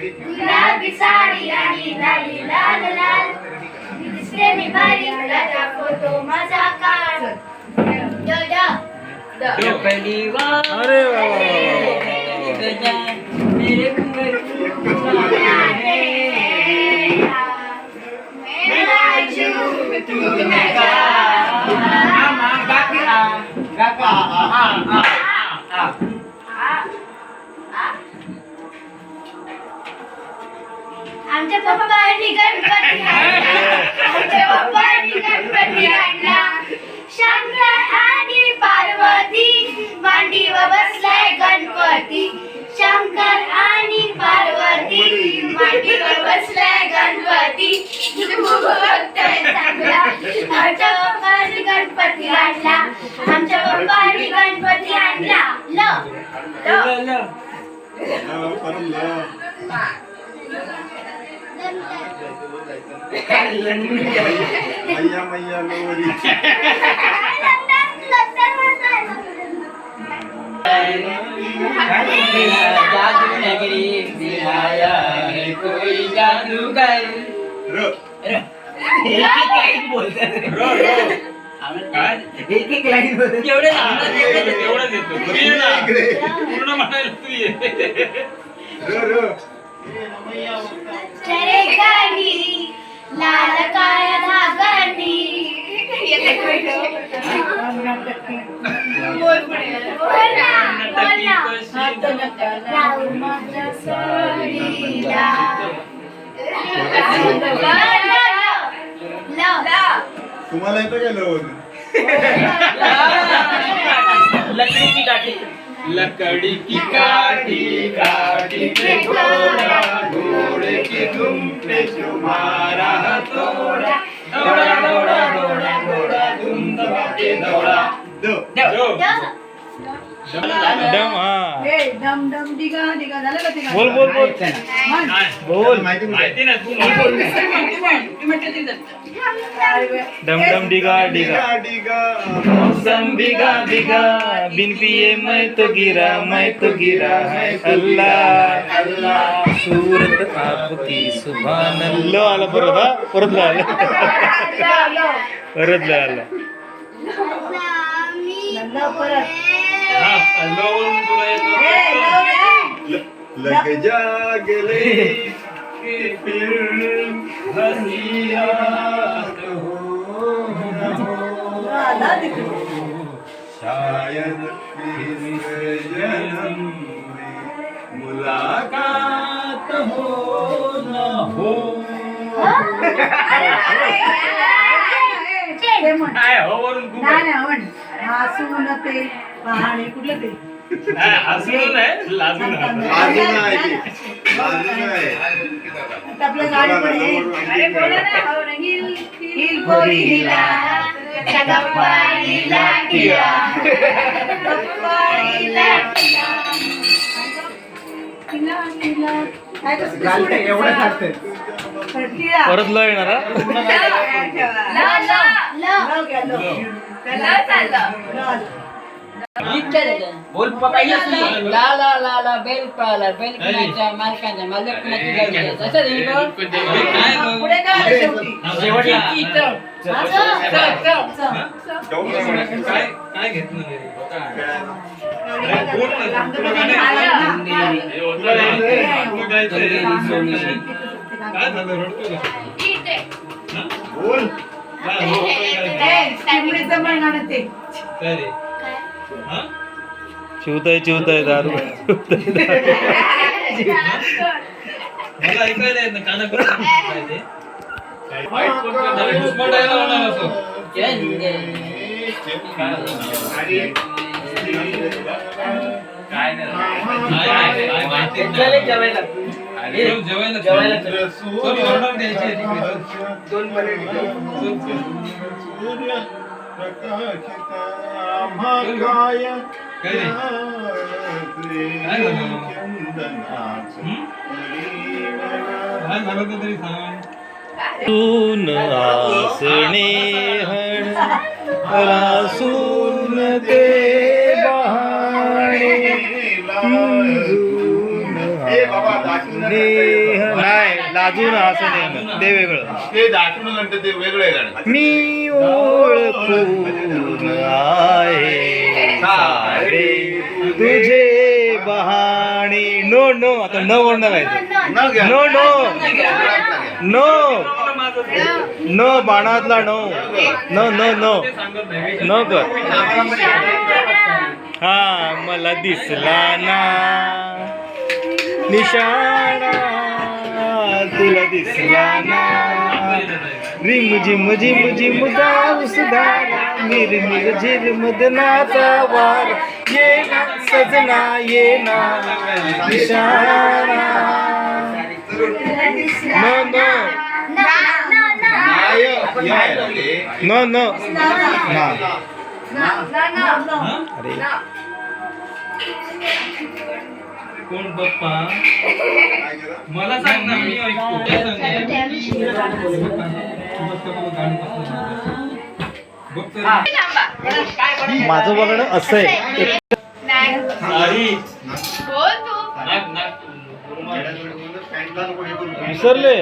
गुलाबी साडी आणि लाली लाल लाल दिसते मी भारी त्याचा फोटो माझा काढ ड, ड. पहली बार अरे वा, वा, वा, गजा मेरे घुंघरू मेरा जीव तू आमच्या पप्पांनी गणपती आणला आमच्या पप्पांनी गणपती आणला शंकर आणि पार्वती मांडीवर बसलाय गणपती. शंकर आणि पार्वती मांडीवर बसलाय गणपती. तू बघतोय चांगला आमच्या पप्पांनी गणपती आणला आमच्या पप्पांनी गणपती आणला ल ल. मैया मैया लोरी जादू नगरी दिलाया कोई एक एक लाईन बोलतात एवढे येतो पूर्ण म्हणायला तू ये र र लाल काळ्या धागांनी. तुम्हाला येतं काय लवण लकड़ी की काठी लकड़ी की काठी काठी की दुम पे डम हा. ए, डम डम डिगा डिगा झालं का ते गाणं? बोल बोल बोल. बोल. माहिती ना तू. डम डम डिगा डिगा डिगा मौसम भीगा भीगा बिन पिए मैं तो गिरा मैं तो गिरा है अल्लाह। अल्लाह। सूरत आपकी सुभान अल्लाह आला परत हा परत आलं. परत आलं. ल, परत. हा अल्लावरून तुला ए, येतो ल, ए. लग जा गले कि फिर हंसी रात हो न हो आला तिथे. शायद इस जन्म में मुलाकात हो न हो ते म्हण. काय हो वरून खूप नाही नाही म्हण हसून ते पहाणे कुठलं ते हसून नाही लाजून. आता आपलं गाणं पण. अरे बोला ना हो ना. हिल हिल हिला. तर टिळा. परत ला येणार हा? बोल ला ला ला ला बेल पाला बेल कुणाच्या मालकाच्या मालक कुणाची. असं नाही? पुढे काय आलं शेवटी? की चल. चल. चल, चल. काय काय घेतलं लांब तर. हे. काय झालं रडतो का? हा? बोल काय हो, काय ए, काय? चिमणीचं पण गाणं ते काय रे? काय? हा? चिवताय चिवताय दारू मला ऐकायला येत कानाकडे काय ते? होणार असं. काय नाही काय- काय माहिती नाही. अरे, जेवायला चल. जेवायला चल. चल, ऑर्डर द्यायची आहे तिकडे, चल. दोन प्लेट चल, चल. सूर्य प्रकाशित आम्हा काय काय रे? काय झालं? चंदनाचं हं? परिमळ. काय झालं होतं तरी सांग सून आसणे रासून ते नाही लाजून हसणे ते वेगळं. ते नंतर ते वेगळं आहे गाणं. मी ओळखून आहे. सारे तुझे बहाणे. नो नो आता न वर्ण गायचं न. No. No. No बाणातला no. No no no. No कर. हा मला दिसला ना. निशाणा तुला दिसला ना. रिम झिम झिम झिम गाऊस धारा मिर मिर झिर मदनाचा वार. ये ना सजना ये ना. निशाणा. नो. नो. नो ना. अरे. कोण बप्पा? मला सांग ना मी. माझं बघणं असं आहे. विसरले?